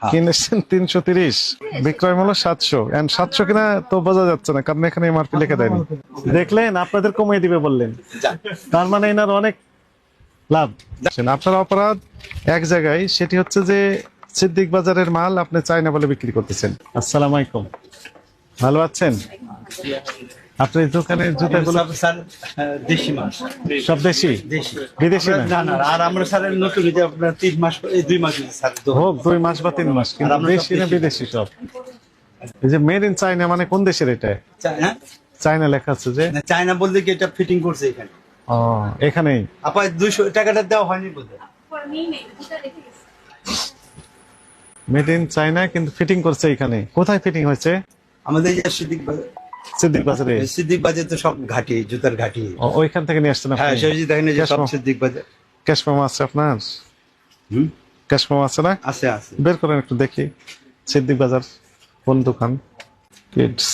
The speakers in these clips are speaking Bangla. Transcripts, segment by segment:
হ্যাঁ। কিনেছেন তিনশো তিরিশ বিক্রয় মূল্য সাতশো। এন্ড সাতশো কিনা তো বোঝা যাচ্ছে না কারণ এখানে এমআরপি লিখে দেয়নি। দেখলেন আপনাদের কমিয়ে দিবে বললেন। তার মানে এনার অনেক লাভ। আপনার অপরাধ এক জায়গায় সেটি হচ্ছে যে সিদ্দিক বাজারের মাল আপনি চায়না বলে বিক্রি করতেছেন। আসসালামু আলাইকুম। ভালো আছেন? আপনার এই দোকানের জুতাগুলো স্যার দেশি মাছ। সব দেশি? দেশি। বিদেশি না? না আর আমরা স্যার নতুন যে আপনার তিন মাস এই দুই মাস স্যার হোক দুই মাস বা তিন মাস কিন্তু দেশি না বিদেশি সব? এই যে মেড ইন চাইনা মানে কোন দেশের এটা? চায়না চাইনা লেখা আছে যে চায়না বলতে কি এটা ফিটিং করছে এখানে? ও এখানেই। আপা দুইশো টাকাটা দেওয়া হয়নি বলতে মেড ইন চাইনা কিন্তু ফিটিং করছে এখানে। কোথায় ফিটিং হয়েছে? আমাদের সিদ্দিক সিদ্দিক বাজারে সিদ্দিক বাজার তো সব ঘাটি জুতার ঘাটি। ও, ওইখান থেকে নিয়ে আসছেন হ্যাঁ সেই দেখেন যে সব সিদ্দিক বাজার ক্যাশ মেমো আছে আপনার? হুম? ক্যাশ মেমো আছে না? আছে আছে। বের করেন একটু দেখি। সিদ্দিক বাজার কোন দোকান? কিডস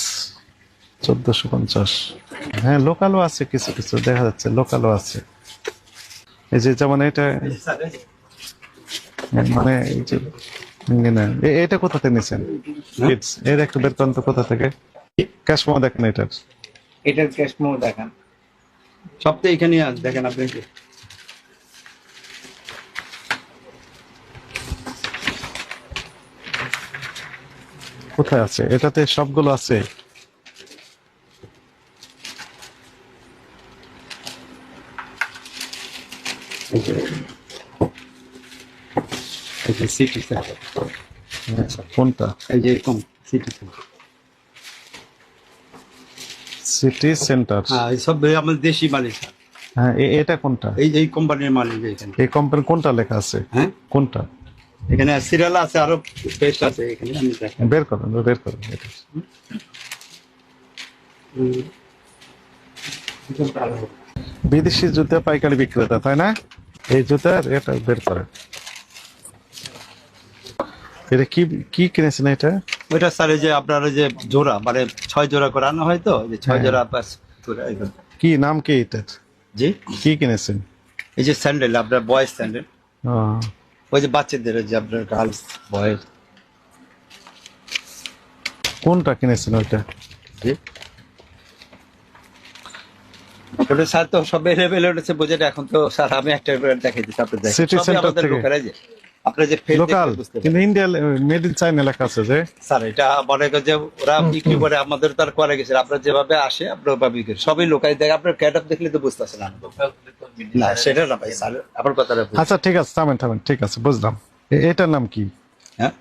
চোদ্দশো পঞ্চাশ। হ্যাঁ লোকালও আছে কিছু কিছু দেখা যাচ্ছে লোকালও আছে। এই যে যেমন এটা স্যার, মানে এই যে না, এটা কোথা থেকে নিয়েছেন? কিডস এর একটু বের করেন তো কোথা থেকে? ক্যাশ মেমো দেখেন এটার এটার ক্যাশ মো দেখান। সব তো এখানে আছে দেখেন আপনি। কোথায় আছে? এটাতে সবগুলো আছে। এই যে এই যে সিটি স্যার। আচ্ছা, কোনটা? এই যে এরকম সিটি সিটি সেন্টার হ্যাঁ এই সব আমাদের দেশি মালিক। হ্যাঁ এটা কোনটা? এই যে এই কোম্পানির মালিক এখানে। এই কোম্পানি কোনটা লেখা আছে? হ্যাঁ? কোনটা? এখানে সিরিয়াল আছে আরও পেস্ট আছে এখানে আমি বের করেন বের করেন এটা। বিদেশি জুতা পাইকারি বিক্রেতা তাই না? এই জুতার এটা বের করেন। এটা কি কি কিনেছেন এটা? ওইটা স্যার যে আপনার যে জোড়া মানে ছয় জোড়া করে আনা হয় তো? যে ছয় হ্যাঁ। জোড়া বাস কি নাম কি এটার? জি? কি কিনেছেন? এই যে স্যান্ডেল আপনার বয়েজ স্যান্ডেল ওই যে বাচ্চাদের যে আপনার গার্লস বয়েজ কোনটা কিনেছেন ওইটা? জি। ওটা স্যার তো সব এলেবেলে উঠেছে বোঝে এখন তো স্যার আমি একটা দেখাই দিচ্ছি আপনি দেখেন City সবই center আমাদের থেকে। আপনার যে লোকাল কিন্তু। ইন্ডিয়া মেড ইন চাইনা লেখা আছে যে। স্যার এটা মনে করেন যে ওরা বিক্রি করে আমাদের তার করে গেছে। আপনার যেভাবে আসে আপনার ওভাবে বিক্রি সবই লোকাল দেখে আপনার ক্যাট আপ দেখলে তো বুঝতেছেন না সেটা না ভাই স্যার আপনার কথাটা আচ্ছা ঠিক আছে থামেন থামেন ঠিক আছে বুঝলাম। এটার নাম কি? হ্যাঁ?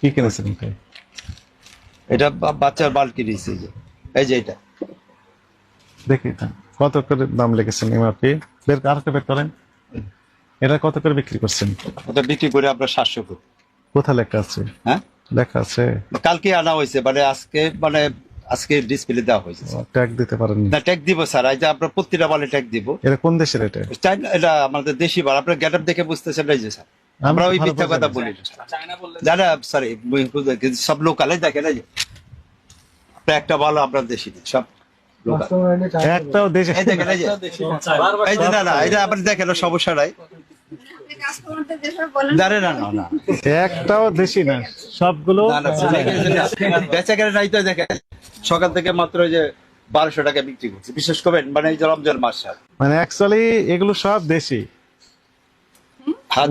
কি কিনেছেন এটা এটা বাচ্চার বালতি দিয়েছে এই যে। এটা। দেখি কত করে দাম লেগেছেন এমআরপি? বের আরেকটা বের করেন। এটা কত করে বিক্রি করছেন? ওটা বিক্রি করে আপনার সাতশো করে কোথায় লেখা আছে? হ্যাঁ? লেখা আছে। কালকে আনা হয়েছে মানে আজকে মানে আজকে ডিসপ্লে দেওয়া হয়েছে। ট্যাগ দিতে পারেন না ট্যাগ দিব স্যার এই যে আপনার প্রতিটা মালে ট্যাগ দিব। এটা কোন দেশের এটা? চাইনা এটা আমাদের দেশি মাল। আপনার গেট আপ দেখে বুঝতেছেন এই যে স্যার আমরা ওই মিথ্যা কথা। বলি না না সরি সব লোকালে দেখেন এই যে। আপনার একটা ভালো আপনার দেশি না, সব লোকাল একটাও দেশে এই দেখেন এই যে। না না এটা আপনি দেখেন সমস্যা নাই। না না না একটাও দেশি না। সবগুলো না, না, বেচা কেনা নাই তো দেখেন সকাল থেকে মাত্র ওই যে বারোশো টাকা বিক্রি করছে। বিশেষ করে মানে এই যে রমজান মাস মানে অ্যাকচুয়ালি এগুলো সব দেশি।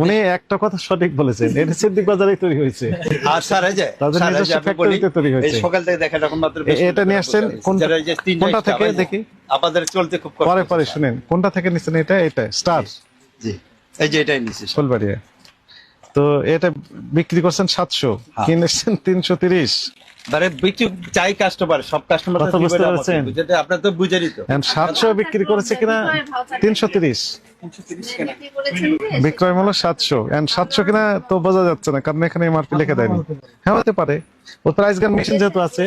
উনি একটা কথা সঠিক বলেছেন। এটা সিদ্দিক বাজারে তৈরি হয়েছে। আর স্যার এই যে তৈরি হয়েছে। সকাল থেকে দেখেন এখন মাত্র এটা নিয়ে আসছেন কোনটা থেকে দেখি? আমাদের চলতে খুব পরে পরে শুনেন। কোনটা থেকে নিচ্ছেন? এটা এটা স্টার। জি। এই যে এটাই ফুলবাড়িয়া। তো এটা বিক্রি করছেন সাতশো হ্যাঁ। কিনেছেন তিনশো তিরিশ। মানে বিক্রি চাই কাস্টমার সব কাস্টমার কথা বুঝতে পারছেন? আপনার তো বুঝেনি তো। সাতশো বিক্রি করেছে কিনা তিনশো তিরিশ। বিক্রয় মূল্য সাতশো। এন্ড সাতশো কিনা তো বোঝা যাচ্ছে না কারণ এখানে এমআরপি লিখে দেয়নি। হ্যাঁ হতে পারে। ও প্রাইস গান মেশিন যেহেতু আছে।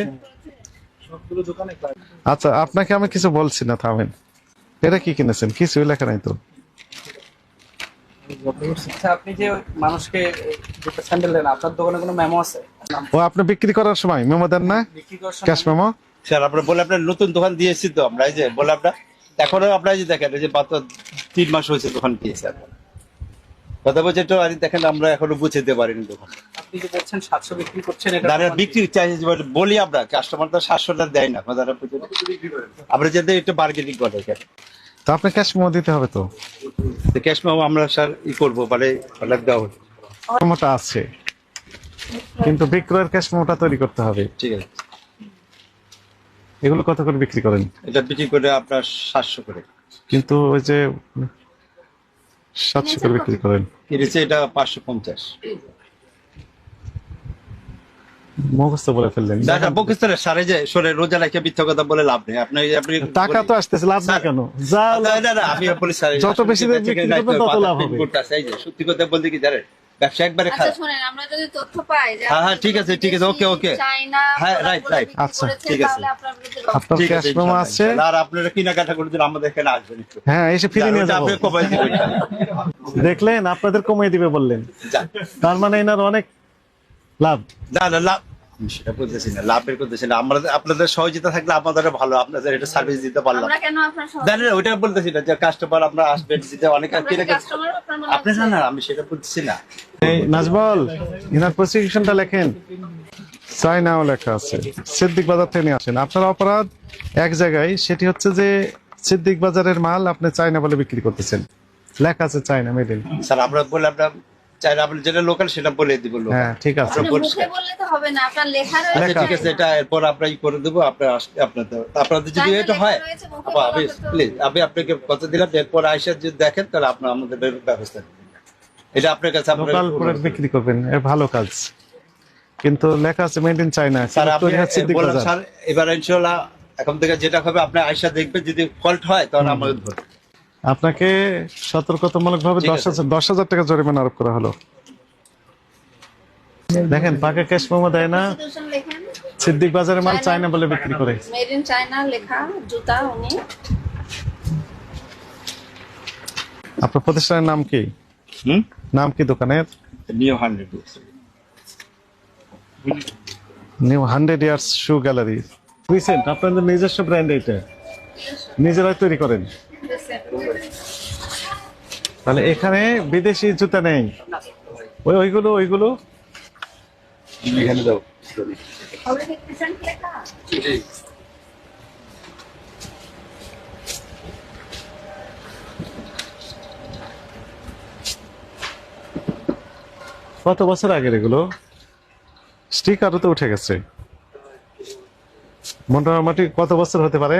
আচ্ছা আপনাকে আমি কিছু বলছি না থামেন। এটা কি কিনেছেন? কিছুই লেখা নাই তো। আপনি যে মানুষকে যেটা স্যান্ডেল দেন আপনার দোকানে কোনো মেমো আছে? ও আপনি বিক্রি করার সময় মেমো দেন না? বিক্রি করার ক্যাশ মেমো স্যার আপনার বলে আপনার নতুন দোকান দিয়েছি তো আমরা এই যে বলে আপনার এখনও আপনার এই যে দেখেন যে মাত্র তিন মাস হয়েছে দোকান দিয়েছে আপনার। কথা বলছে তো আর দেখেন আমরা এখনও বুঝতে পারিনি দোকান। আপনি যে বলছেন সাতশো বিক্রি করছেন এটা বিক্রি চাই বলি আমরা কাস্টমার তো সাতশোটা দেয় না কথাটা আমরা যাতে একটু বার্গেনিং করে তো আপনি ক্যাশ মেমো দিতে হবে তো? ক্যাশ মেমো আমরা স্যার ই করব মানে অর্ডার দেওয়া হবে। মেমোটা আছে। কিন্তু বিক্রয়ের ক্যাশ মেমোটা তৈরি করতে হবে। ঠিক আছে। এগুলো কত করে বিক্রি করেন? এটা বিক্রি করে আপনার সাতশো করে। কিন্তু ওই যে সাতশো করে বিক্রি করেন। এটা পাঁচশো পঞ্চাশ। মুখস্থ বলে ফেললেন। দাদা বকিস্তরে সারে যে সরে রোজা রাখে মিথ্যা কথা বলে লাভ নেই। আপনি আপনি টাকা তো আসতেছে লাভ না কেন? যা না, না, না, আমি বলি স্যার যত বেশি করবেন তত লাভ হবে। সত্যি কথা বলতে কি জানেন? ব্যবসা একবারে আচ্ছা খারাপ শুনেন আমরা যদি তথ্য পাই যে হ্যাঁ, হ্যাঁ, ঠিক আছে, ঠিক আছে, ওকে, ওকে। চায়না হ্যাঁ, right, right। আচ্ছা, ঠিক আছে। আপনার ক্যাশ আছে মেমো আছে? আর আপনারা কেনাকাটা করে দিন আমাদের এখানে আসবেন হ্যাঁ এসে ফিরে নিয়ে যাব। আপনি কমাই দিবেন দেখলেন আপনাদের কমিয়ে দিবে বললেন। তার মানে এনার অনেক লাভ? না না লাভ। আমি সেটা বলতেছি না লাভের করতেছি না। আপনাদের সহযোগিতা থাকলে আমাদের ভালো আপনাদের এটা সার্ভিস দিতে পারলাম। আমরা কেন আপনার ওইটা বলতেছি না যে কাস্টমার আমরা আসবেন দিতে অনেক আপনার আপনি না না আমি সেটা বলতেছি না। এই নাজবল ইনার প্রসিকিউশনটা লেখেন। চাইনাও লেখা আছে। সিদ্দিক বাজার থেকে নিয়ে আসেন। আপনার অপরাধ এক জায়গায় সেটি হচ্ছে যে সিদ্দিক বাজারের মাল আপনি চাইনা বলে বিক্রি করতেছেন। লেখা আছে চাইনা মেড ইন স্যার আমরা বলে আমরা চাই আপনি যেটা লোকাল সেটা বলে দিব লোকাল হ্যাঁ ঠিক আছে। মুখে বললে তো হবে না আপনার লেখা আচ্ছা রয়েছে ঠিক আছে এটা এরপর আমরা ই করে দেবো আপনার আপনাদের আপনাদের যদি এটা হয়। প্লিজ আমি আপনাকে কথা দিলাম এরপর আইসা যদি দেখেন তাহলে আপনার আমাদের ব্যবস্থা এটা আপনার কাছে আপনার- লোকাল প্রোডাক্ট বিক্রি করবেন এর ভালো কাজ। কিন্তু লেখা আছে মেড ইন চাইনা স্যার আপনি বললাম স্যার এবার ইনশাল্লাহ এখন থেকে যেটা হবে আপনি আইসা দেখবেন যদি ফল্ট হয় তখন আমাদের আপনাকে সতর্কতামূলক ভাবে দশ হাজার দশ হাজার টাকা জরিমানা আরোপ করা হলো। দেখেন পাকা ক্যাশ মেমো দেয় না। সিদ্দিক বাজারে মাল চায়না বলে বিক্রি করে। মেড ইন চায়না লেখা জুতা উনি। আপনার প্রতিষ্ঠানের নাম কি? নাম কি দোকানের? New hundred new hundred years shoe gallery বুঝছেন আপনাদের নিজস্ব ব্র্যান্ড এটা নিজেরাই তৈরি করেন। তাহলে এখানে বিদেশি জুতা নেই? ওই ওইগুলো ওইগুলো? এখানে দাও। কত বছর আগের এগুলো? স্টিকারও তো উঠে গেছে। মোটামুটি কত বছর হতে পারে?